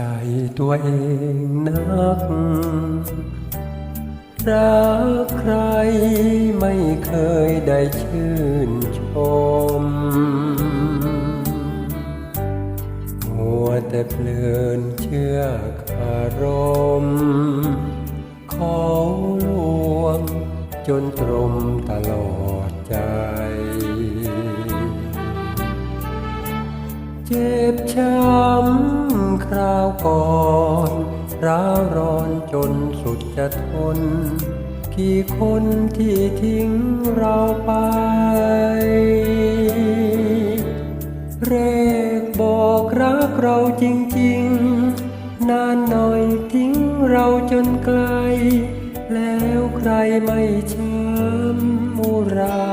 ใจตัวเองนัก รักใครไม่เคยได้ชื่นชม มัวแต่เพลินเชื่อคารมเขาลวงจนตรมตลอดใจ เจ็บช้ำ คราวก่อนร้าวร้อนจนสุดจะทน กี่คนที่ทิ้งเราไป เรกบอกรักเราจริงๆ นานหน่อยทิ้งเราจนไกล แล้วใครไม่ช้ำมุรา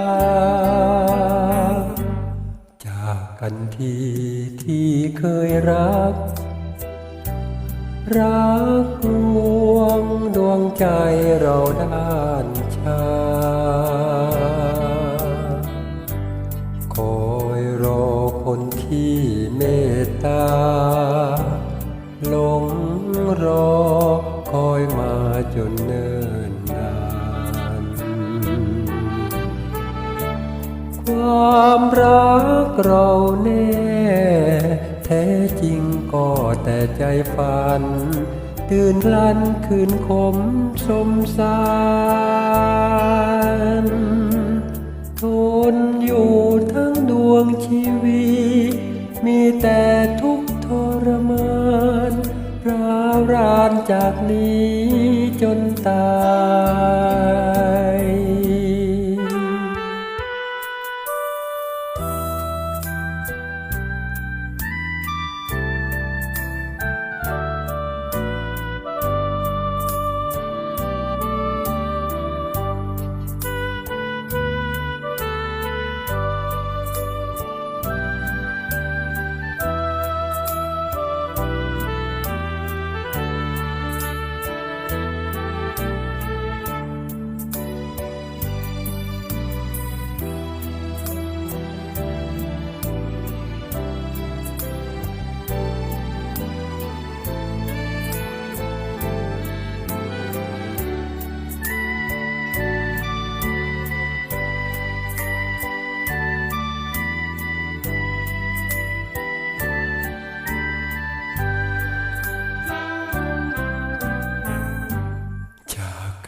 จากกันทีที่เคยรัก รักลวงดวงใจเราด้านชา คอยรอคนที่เมตตาหลงรอคอยมาจนเนิ่นนาน ความรักเราแน่ แท้จริงก็แต่ใจฝัน ตื่นลันคืนคมสมสารทนอยู่ทั้งดวงชีวิตมีแต่ทุกข์ทรมานร้าวรานจากนี้จนตาย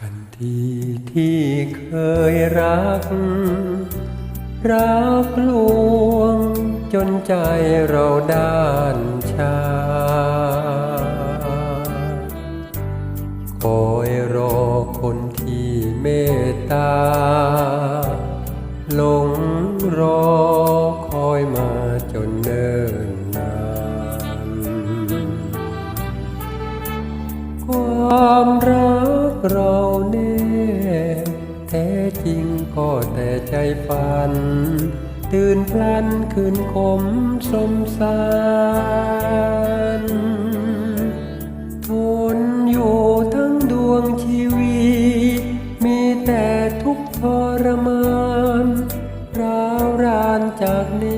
กันที่ที่เคยรัก รักลวง จนใจเราด้านชา คอยรอคนที่เมตตา หลงรอคอยมาจนเนิ่นนานความรัก เราแน่แท้จริงก็แต่ใจฝัน ตื่นพลันคืนคมสมสารทนอยู่ทั้งดวงชีวิต มีแต่ทุกทรมานร้าวรานจากนี้